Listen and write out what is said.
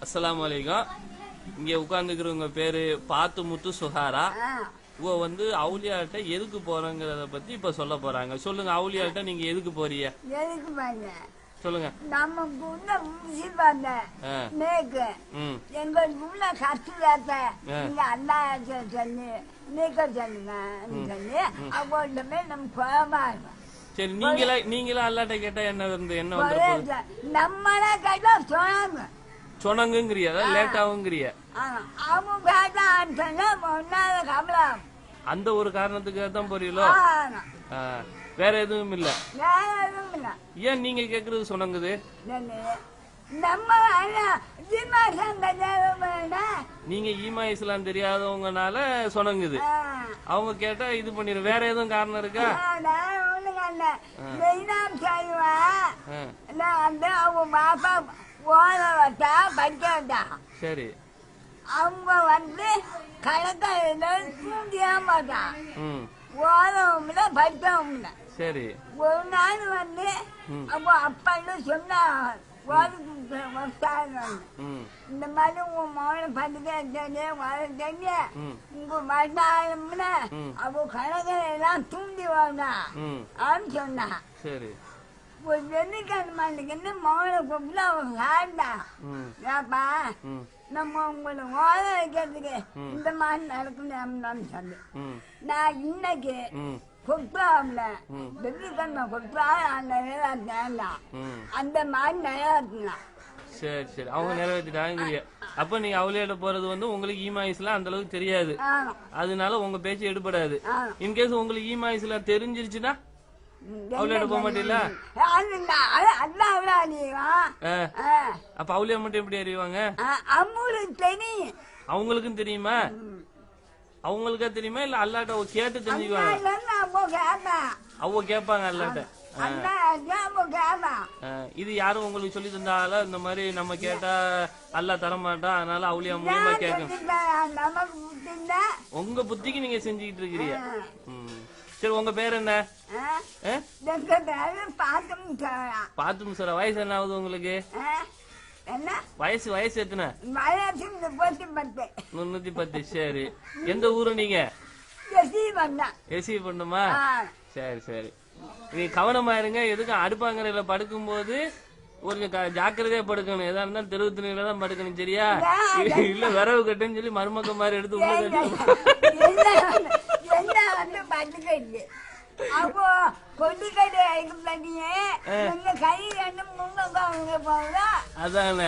அஸ்ஸலாமு அலைக்கும் இங்க உட்கார்ந்துக்கிறவங்க பேரு பாத்து முத்து சுஹாரா. ஆ, இவ வந்து அவுலியாட்ட எதுக்கு போறோங்கிறத பத்தி இப்ப சொல்ல போறாங்க. சொல்லுங்க அவுலியாட்ட நீங்க எதுக்கு போறீங்க? எதுக்கு பாருங்க சொல்லுங்க. நமக்கு உள்ள முசிபாங்க ஆ, நேக்கு ம். எங்களுக்கு உள்ள கஷ்டத்தை. நீங்க அல்லா சொல்லி நீக்க சொல்லுங்க சொல்லி. அவங்கள்ட்டமே நம்ம இருக்கும். சரி நீங்களா நீங்களா அல்லாட்ட கேட்டா என்ன வந்து என்ன நம்மளே கையில சொன்னாங்க. சொனங்குங்கிறிய ஒன்னாவது கமலம். அந்த ஒரு காரணத்துக்காக தான் போறீங்களோ? வேற எதுவும் இல்ல. ஏன் நீங்க கேக்குறது சொனங்குது நீங்க ஈமா இஸ்லாம் தெரியாதவங்கனால சொனங்குது அவங்க கேட்டா இது பண்ணிடும் வேற எதுவும் காரணம் இருக்கா? அவங்க பாப்பா படிக்க வச்சா சரி. அவங்க வந்து கணக்கில் தூண்டியா மாட்டான். படிக்கவும் இல்லை. சரி. ஒரு நாள் வந்து. அப்போ அப்பன்னு சொன்னா இந்த மாதிரி உங்க மகனை வளர்த்தீங்க ம். உங்க வந்தாலும்னா ம். அவ கணக்கில் எல்லாம் தூண்டி வாங்க அப்படின்னு சொன்னா ஒரு வெள்ளிக்கிழமைக்குன்னு மகனை கூப்பிட்டு சாப்பிட்டான் ம். ஏப்பா நம்ம உங்களை ஓத வைக்கிறதுக்கு. இந்த மாதிரி நடக்கணும்னு சொல்லி. நான் இன்னைக்கு ம். வெள்ளிக்கிழமை குற்றால அந்த நேரம் அந்த மாதிரி நிறைவேற்றலாம் சரி சரி. அவங்க நிறைவேற்றிட்டாங்க அப்ப நீங்க அவளியாட்ட போறது வந்து உங்களுக்கு ஈமா இஸ்லாம் அந்த அளவுக்கு தெரியாது. அதனால உங்க பேச்சு எடுபடாது. இன்கேஸ் உங்களுக்கு ஈமா இஸ்லாம் தெரிஞ்சிருச்சுன்னா அவளியாட்ட போக மாட்டீங்களா? ஆ, அப்ப அவளியா மட்டும் எப்படி அறிவாங்க? அம்மூருக்கு தெரியும் அவங்களுக்கும் தெரியுமா? அவங்களுக்கா தெரியுமா? இல்ல அல்லாட்ட கேட்டு தெரிஞ்சுக்குவாங்க? அவங்க கேட்பாங்க அல்லாட்ட. இது யாரும் உங்களுக்கு சொல்லி தந்தால இந்த மாதிரி நம்ம கேட்டா அல்லா தர மாட்டான் அதனால அவளியா மூலியமா நான் கேட்கும் உங்க புத்திக்கு நீங்க செஞ்சுக்கிட்டு இருக்கிறீங்க. சரி உங்க பேர் என்ன? பாத்தும் சார் வயசு என்ன ஆகுது உங்களுக்கு? வயசு வயசு எத்தனை? முன்னூத்தி பத்து. சரி. எந்த ஊரு நீங்க? எசி பண்ணுமா. சரி சரி. நீ கவனமா இருங்க. எதுக்கும் அடுப்பாங்கரையில படுக்கும்போது கொஞ்சம் ஜாக்கிரதையா படுக்கணும். எதா இருந்தாலும் தெருவு துணியில தான் படுக்கணும் சரியா? இல்ல விரவு கட்டுன்னு சொல்லி மருமக்க மாதிரி எடுத்து உள்ள அப்போ பண்ணியே கை ரெண்டு போகுதா? அதானே.